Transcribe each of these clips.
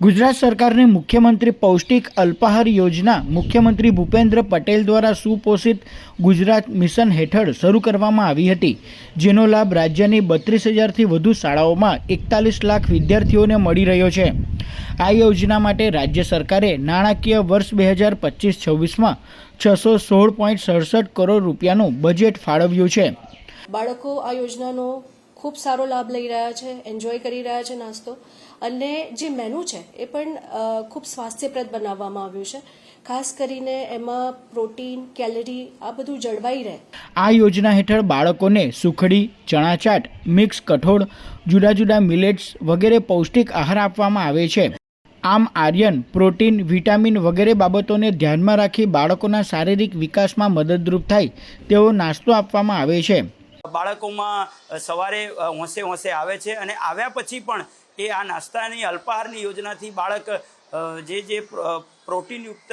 ગુજરાત સરકારની મુખ્યમંત્રી પૌષ્ટિક અલ્પાહાર યોજના મુખ્યમંત્રી ભૂપેન્દ્ર પટેલ દ્વારા સુપોષિત ગુજરાત મિશન હેઠળ શરૂ કરવામાં આવી હતી, જેનો લાભ રાજ્યની બત્રીસ હજારથી વધુ શાળાઓમાં એકતાલીસ લાખ વિદ્યાર્થીઓને મળી રહ્યો છે. આ યોજના માટે રાજ્ય સરકારે નાણાકીય વર્ષ બે હજાર પચીસ છવ્વીસમાં છસો સોળ પોઈન્ટ સડસઠ કરોડ રૂપિયાનું બજેટ ફાળવ્યું છે. બાળકો આ યોજનાનો ખૂબ સારો લાભ લઈ રહ્યા છે એન્જોય કરી રહ્યા છે નાસ્તો. અને જે મેનુ છે, એ પણ ખૂબ સ્વાસ્થ્યપ્રદ બનાવવામાં આવ્યું છે. ખાસ કરીને એમાં પ્રોટીન કેલરી આ બધું જળવાઈ રહે. આ યોજના હેઠળ બાળકોને સુખડી ચણા ચાટ મિક્સ કઠોળ, જુદા જુદા મિલેટ્સ વગેરે પૌષ્ટિક આહાર આપવામાં આવે છે. આમ આર્યન પ્રોટીન વિટામિન વગેરે બાબતોને ધ્યાનમાં રાખી બાળકોના શારીરિક વિકાસમાં મદદરૂપ થાય તેવો નાસ્તો આપવામાં આવે છે. બાળકોમાં સવારે હોંશે હોંશે આવે છે અને આવ્યા પછી પણ એ આ નાસ્તાની અલ્પાહારની યોજનાથી બાળક જે જે, પ્ર- પ્રોટીનયુક્ત,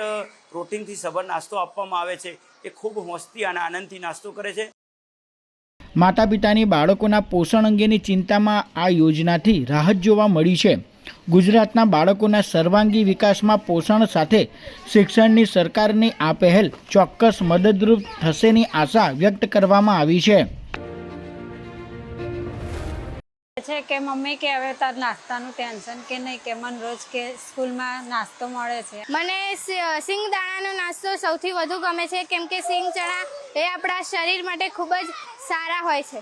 પ્રોટીનથી સભર નાસ્તો આપવામાં આવે છે, એ ખૂબ હોંશથી અને આનંદથી નાસ્તો કરે છે. માતા પિતાની બાળકોના પોષણ અંગેની ચિંતામાં આ યોજનાથી રાહત જોવા મળી છે. ગુજરાતના બાળકોના સર્વાંગી વિકાસમાં પોષણ સાથે શિક્ષણની સરકારની આ પહેલ ચોક્કસ મદદરૂપ થશેની આશા વ્યક્ત કરવામાં આવી છે. છે કે મમ્મી કે હવે તાર નાસ્તાનું ટેન્શન કે નહીં, કે મને રોજ કે સ્કૂલમાં નાસ્તો મળે છે. મને સિંગ દાણાનો નાસ્તો સૌથી વધુ ગમે છે, કેમ કે સિંગ ચણા એ આપણા શરીર માટે ખૂબ જ સારા હોય છે.